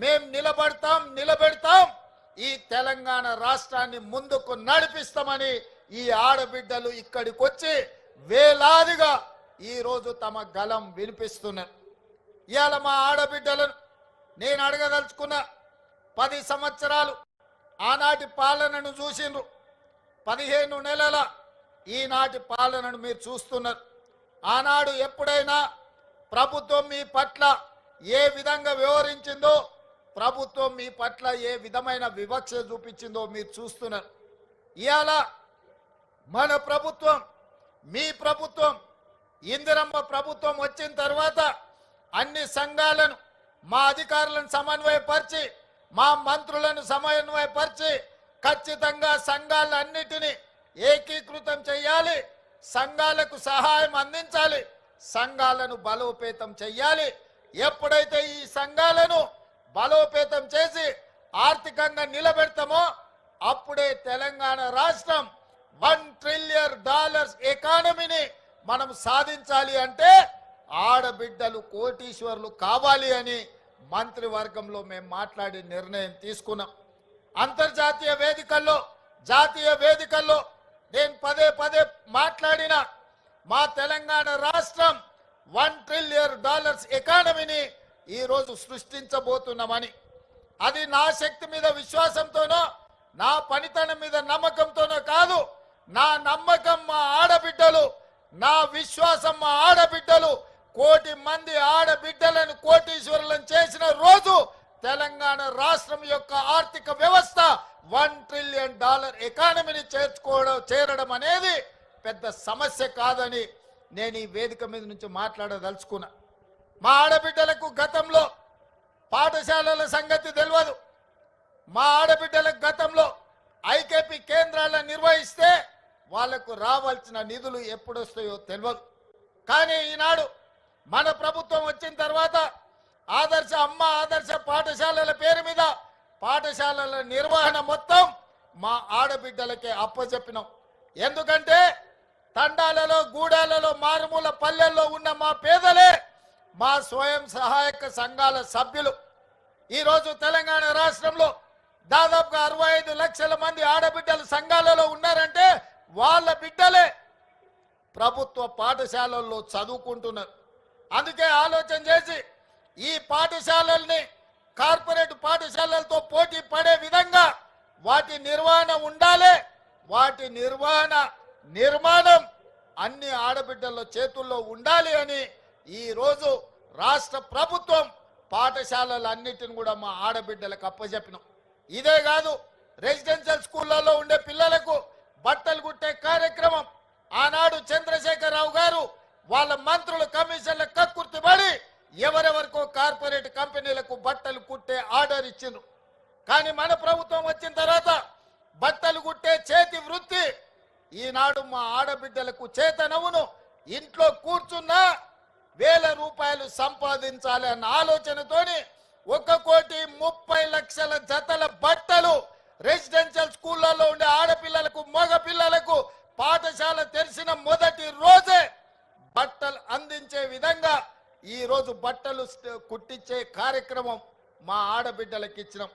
మేం నిలబడతాం నిలబెడతాం. ఈ తెలంగాణ రాష్ట్రాన్ని ముందుకు నడిపిస్తామని ఈ ఆడబిడ్డలు ఇక్కడికి వచ్చి వేలాదిగా ఈరోజు తమ గలం వినిపిస్తున్నారు ఇవాళ మా ఆడబిడ్డలను నేను అడగదలుచుకున్న పది సంవత్సరాలు ఆనాటి పాలనను చూసిండ్రు. పదిహేను నెలల ఈనాటి పాలనను మీరు చూస్తున్నారు. ఆనాడు ఎప్పుడైనా ప్రభుత్వం మీ పట్ల ఏ విధంగా వ్యవహరించిందో ప్రభుత్వం మీ పట్ల ఏ విధమైన వివక్ష చూపించిందో మీరు చూస్తున్నారు. ఇవాళ మన ప్రభుత్వం మీ ప్రభుత్వం ఇందిరమ్మ ప్రభుత్వం వచ్చిన తర్వాత అన్ని సంఘాలను మా అధికారులను సమన్వయపరిచి మా మంత్రులను సమన్వయపరిచి ఖచ్చితంగా సంఘాలన్నిటినీ ఏకీకృతం చేయాలి సంఘాలకు సహాయం అందించాలి సంఘాలను బలోపేతం చేయాలి. ఎప్పుడైతే ఈ సంఘాలను బలోపేతం చేసి ఆర్థికంగా నిలబెడతామో అప్పుడే తెలంగాణ రాష్ట్రం వన్ ట్రిలియన్ డాలర్స్ ఎకానమీని మనం సాధించాలి అంటే ఆడబిడ్డలు కోటీశ్వర్లు కావాలి అని మంత్రివర్గంలో మేము మాట్లాడి నిర్ణయం తీసుకున్నాం. అంతర్జాతీయ వేదికల్లో జాతీయ వేదికల్లో నేను పదే పదే మాట్లాడిన మా తెలంగాణ రాష్ట్రం వన్ ట్రిలియన్ డాలర్స్ ఎకానమీని ఈరోజు సృష్టించబోతున్నామని. అది నా శక్తి మీద విశ్వాసంతోనో నా పనితనం మీద నమ్మకంతోనో కాదు నా నమ్మకం మా ఆడబిడ్డలు నా విశ్వాసం మా ఆడబిడ్డలు కోటి మంది ఆడబిడ్డలను కోటీశ్వరులను చేసిన రోజు తెలంగాణ రాష్ట్రం యొక్క ఆర్థిక వ్యవస్థ వన్ ట్రిలియన్ డాలర్ ఎకానమీని చేర్చుకోవడం చేరడం అనేది పెద్ద సమస్య కాదని నేను ఈ వేదిక మీద నుంచి మాట్లాడదలుచుకున్నా. మా ఆడబిడ్డలకు గతంలో పాఠశాలల సంగతి తెలియదు మా ఆడబిడ్డలకు గతంలో ఐకేపీ కేంద్రాలను నిర్వహిస్తే వాళ్ళకు రావాల్సిన నిధులు ఎప్పుడొస్తాయో తెలియదు కానీ ఈనాడు మన ప్రభుత్వం వచ్చిన తర్వాత ఆదర్శ అమ్మ ఆదర్శ పాఠశాలల పేరు మీద పాఠశాలల నిర్వహణ మొత్తం మా ఆడబిడ్డలకే అప్పచెప్పినాం ఎందుకంటే తండాలలో గూడాలలో మారుమూల పల్లెల్లో ఉన్న మా పేదలే మా స్వయం సహాయక సంఘాల సభ్యులు. ఈరోజు తెలంగాణ రాష్ట్రంలో దాదాపుగా అరవై ఐదు లక్షల మంది ఆడబిడ్డలు సంఘాలలో ఉన్నారంటే వాళ్ళ బిడ్డలే ప్రభుత్వ పాఠశాలల్లో చదువుకుంటున్నారు. అందుకే ఆలోచన చేసి ఈ పాఠశాలల్ని కార్పొరేట్ పాఠశాలలతో పోటీ పడే విధంగా వాటి నిర్వహణ ఉండాలి. వాటి నిర్వహణ నిర్మాణం అన్ని ఆడబిడ్డల చేతుల్లో ఉండాలి అని ఈరోజు రాష్ట్ర ప్రభుత్వం పాఠశాలలన్నిటిని కూడా మా ఆడబిడ్డలకు అప్పచెప్పినాం ఇదే కాదు రెసిడెన్షియల్ స్కూళ్ళలో ఉండే పిల్లలకు బట్టలు కుట్టే కార్యక్రమం. ఆనాడు చంద్రశేఖరరావు గారు వాళ్ళ మంత్రులు కమిషన్ల కక్కుర్తిపడి ఎవరెవరికో కార్పొరేట్ కంపెనీలకు బట్టలు కుట్టే ఆర్డర్ ఇచ్చిండ్రు. కానీ మన ప్రభుత్వం వచ్చిన తర్వాత బట్టలు కుట్టే చేతి వృత్తి ఈనాడు మా ఆడబిడ్డలకు చేతనవును. ఇంట్లో కూర్చున్నా వేల రూపాయలు సంపాదించాలి అన్న ఆలోచనతోని ఒక కోటి ముప్పై లక్షల జతల బట్టలు రెసిడెన్షియల్ స్కూళ్ళలో ఉండే ఆడపిల్లలకు మగ పిల్లలకు పాఠశాల తెరిచిన మొదటి రోజే బట్టలు అందించే విధంగా ఈరోజు బట్టలు కుట్టించే కార్యక్రమం మా ఆడబిడ్డలకు ఇచ్చినాం.